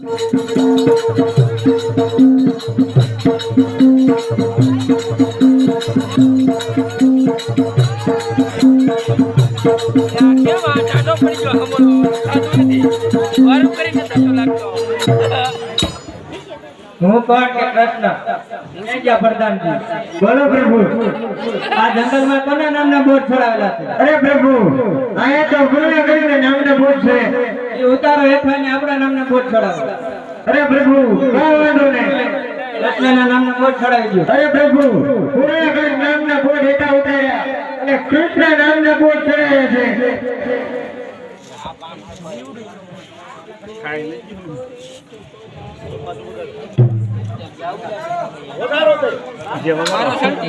હું કોણ કે કૃષ્ણ બોલો પ્રભુ. આ જંગલમાં કોના નામના બોટ છોડાવેલા અરે પ્રભુ, અહીંયા તો ગુરુએ કરીને છે. એ ઉતારો હેઠળ આપણા નામના બોટ ચડાવો. અરે પ્રભુ કઈ વાંધો નહીં. કૃષ્ણના નામના બોટ ચડાવી દો. અરે પ્રભુ કરીને નામના બોટ હેઠા ઉતાર્યા. અને કૃષ્ણ નામના બોટ ચડાવ્યા છે. મારો શાંતિ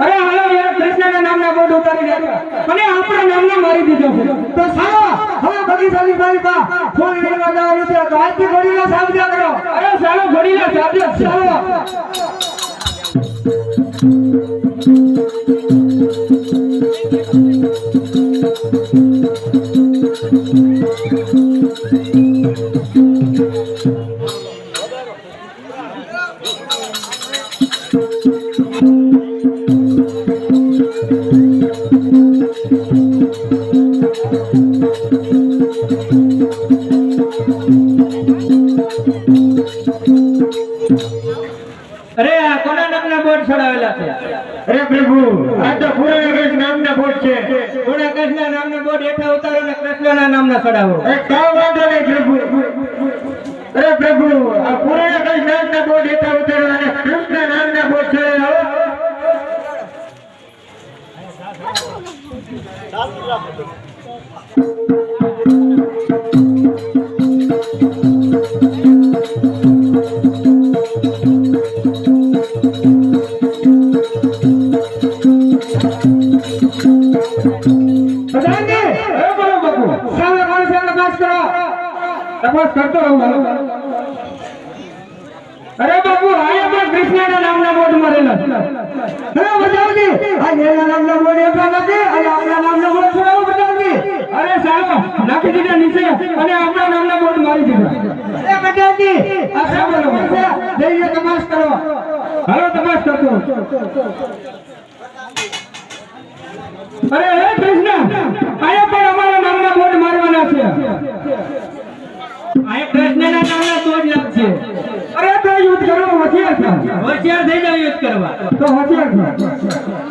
અરે હાલો યાર કૃષ્ણના નામના બોર્ડ ઉતારી રહ્યા અને આપણા નામને મારી દીધો તો સાલો હવે બગીચાની ભાઈ પા ફોન લેવા જવાનું છે. તો આજથી ઘોડીના સાબજા કરો અરે સાલો ઘોડીના સાબજા સારો અરે આ કોના નામના બોટ છોડાવેલા છે? અરે પ્રભુ આ તો પુરાણ નામના બોટ છે. પુરાણ કૃષ્ણ નામના બોટ હેઠા ઉતારો ને કૃષ્ણના નામના ચડાવો. એ કાઈ વાંધો નહીં પ્રભુ. અરે પ્રભુ આ પુરાણ કૃષ્ણ નામના બોટ હેઠા ઉતારો અને તપાસ કરો તપાસ કરતો રહું હાલો અરે બાપુ આયા પણ હાલો તપાસ કરતો. અરે હે કૃષ્ણ આયા પણ અમારા નામના બોર્ડ મારવાના છે. લાગશે. યુદ્ધ કરવા હોશિયાર થયા હોશિયાર થઈ જાવ યુદ્ધ કરવા. તો હોશિયાર થયા